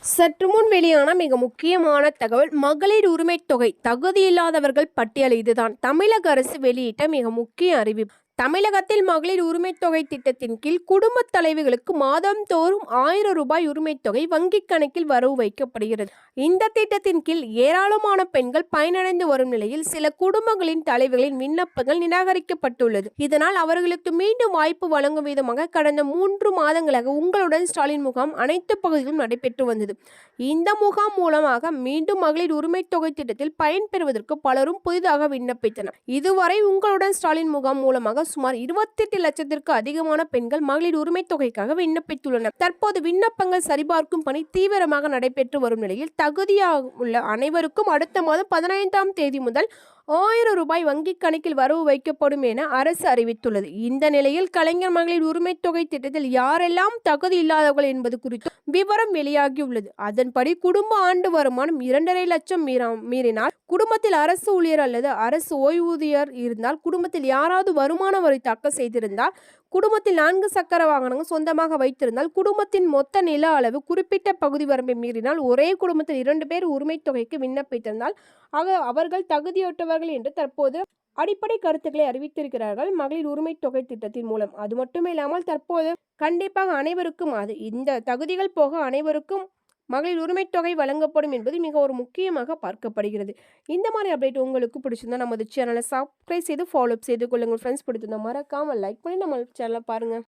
சற்று முன் வெளியான மிக முக்கியமான தகவல் மகளிர் உரிமை தொகை தகுதியில்லாதவர்கள் பட்டியல் இதுதான். தமிழக அரசு வெளியிட்ட மிக முக்கிய அறிவிப்பு. தமிழகத்தில் மகளிர் உரிமைத் தொகை திட்டத்தின் கீழ் குடும்பத் தலைவிகளுக்கு மாதந்தோறும் ஆயிரம் ரூபாய் உரிமைத் தொகை வங்கிக் கணக்கில் வரவு வைக்கப்படுகிறது. இந்த திட்டத்தின் கீழ் ஏராளமான பெண்கள் பயனடைந்து வரும் நிலையில் சில குடும்பங்களின் தலைவிகளின் விண்ணப்பங்கள் நிராகரிக்கப்பட்டுள்ளது. இதனால் அவர்களுக்கு மீண்டும் வாய்ப்பு வழங்கும் விதமாக கடந்த மூன்று மாதங்களாக உங்களுடன் ஸ்டாலின் முகாம் அனைத்து பகுதிகளும் நடைபெற்று வந்தது. இந்த முகாம் மூலமாக மீண்டும் மகளிர் உரிமைத் தொகை திட்டத்தில் பயன்பெறுவதற்கு பலரும் புதிதாக விண்ணப்பித்தனர். இதுவரை உங்களுடன் ஸ்டாலின் முகாம் மூலமாக சுமார் இருபத்தெட்டு லட்சத்திற்கு அதிகமான பெண்கள் மகளிர் உரிமை தொகைக்காக விண்ணப்பித்துள்ளனர். தற்போது விண்ணப்பங்கள் சரிபார்க்கும் பணி தீவிரமாக நடைபெற்று வரும் நிலையில் தகுதியாக உள்ள அனைவருக்கும் அடுத்த மாதம் பதினைந்தாம் தேதி முதல் ஆயிரம் ரூபாய் வங்கிக் கணக்கில் வரவு வைக்கப்படும் என அரசு அறிவித்துள்ளது. இந்த நிலையில் கலைஞர் மகளிர் உரிமை தொகை திட்டத்தில் யாரெல்லாம் தகுதி இல்லாதவர்கள் என்பது குறித்து விவரம் வெளியாகியுள்ளது. அதன்படி குடும்ப ஆண்டு வருமானம் இரண்டரை லட்சம் மீறினால் குடும்பத்தில் அரசு ஊழியர் அல்லது அரசு ஓய்வூதியர் இருந்தால் குடும்பத்தில் யாராவது வருமான வரி தாக்கல் செய்திருந்தால் குடும்பத்தில் நான்கு சக்கர வாகனங்கள் சொந்தமாக வைத்திருந்தால் குடும்பத்தின் மொத்த நில அளவு குறிப்பிட்ட பகுதி வரம்பை மீறினால் ஒரே குடும்பத்தில் இரண்டு பேர் உரிமை தொகைக்கு விண்ணப்பித்திருந்தால் ஆக அவர்கள் தகுதியற்றவர்கள் என்று தற்போது அடிப்படை கருத்துக்களை அறிவித்திருக்கிறார்கள் மகளிர் உரிமை தொகை திட்டத்தின் மூலம். அது மட்டுமே இல்லாமல் தற்போது கண்டிப்பாக அனைவருக்கும் அது இந்த தகுதிகள் போக அனைவருக்கும் மகளிர் உரிமைத் தொகை வழங்கப்படும் என்பது மிக ஒரு முக்கியமாக பார்க்கப்படுகிறது. இந்த மாதிரி அப்டேட் உங்களுக்கு பிடிச்சிருந்தா நமது சேனலை சப்ஸ்கிரைப் செய்து ஃபாலோ செய்து கொள்ளுங்கள். ஃப்ரெண்ட்ஸ் பிடிச்சிருந்தா மறக்காமல் லைக் பண்ணி நம்ம சேனலை பாருங்கள்